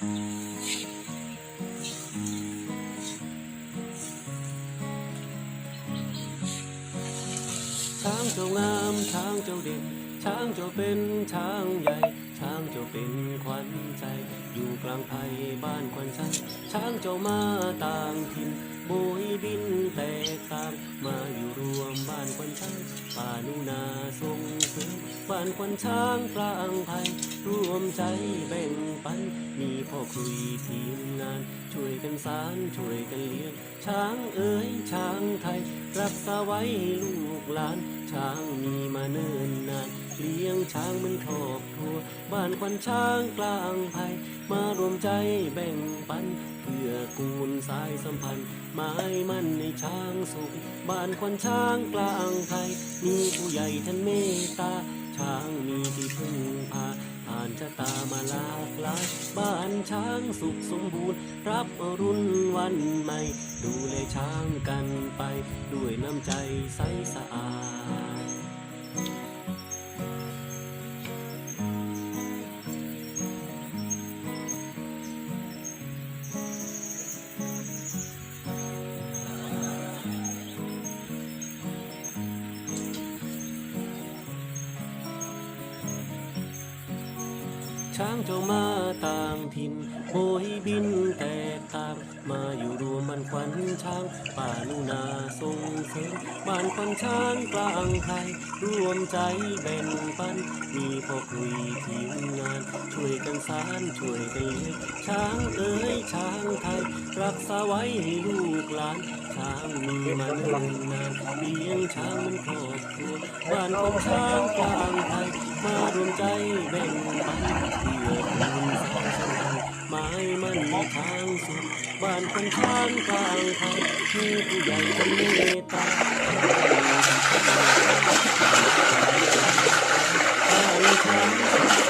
ช้างเจ้างามช้างเจ้าเด่นช้างเจ้าเป็นช้างใหญ่ ช้างเจ้าเป็นขวัญใจ อยู่กลางไพบ้านควันชัยช้างเจ้ามาต่างถิ่นโบยบินแตกตางมาอยู่รวมบ้านควันชัยป่านุนาทรง บ้านควันช้างกลางไพร่วมใจแบ่งปัน มีพ่อคุยทีมงาน ช่วยกันสารช่วยกันเลี้ยง ช้างเอ๋ยช้างไทย รักษาไว้ลูกหลาน ช้างมีมาเนิ่นนานเลี้ยงช้างมันครอบครัว บ้านควันช้างกลางไทยมารวมใจแบ่งปัน เพื่อกูลสายสัมพันธ์ไม้มันในช้างสุข บ้านควันช้างกลางไผ่มีผู้ใหญ่ท่านเมตตา ช้างมีที่พึ่ง ชะตามาลากลายบ้านช้างสุขสมบูรณ์ รับอรุณวันใหม่ ดูแลช้างกันไป ด้วยน้ำใจใสสะอาด ช้างเจ้ามาต่างถิ่นโหยบินแตกต่าง มาอยู่รวมมันควันช้าง ป่าลูนาทรงเสริมบ้านควันช้างกลางไทยรวมใจแบ่งปัน มีพ่อคุยทีมงาน ช่วยกันสานช่วยกันเลี้ยงช้างเอ๋ยช้างาไว้ให้ลูกหลานช้างมีมาเนิ่นนานเลี้ยงช้างมันครอบครัวบ้านของช้างกลางไทยมารวมใจแบ่งปันเพื่อคุณสายสัมพันธ์หมายมันมีทางสุดบ้านคนช้างกลางไทยมีผู้ใหญ่ใจเมตตาบ้านช้าง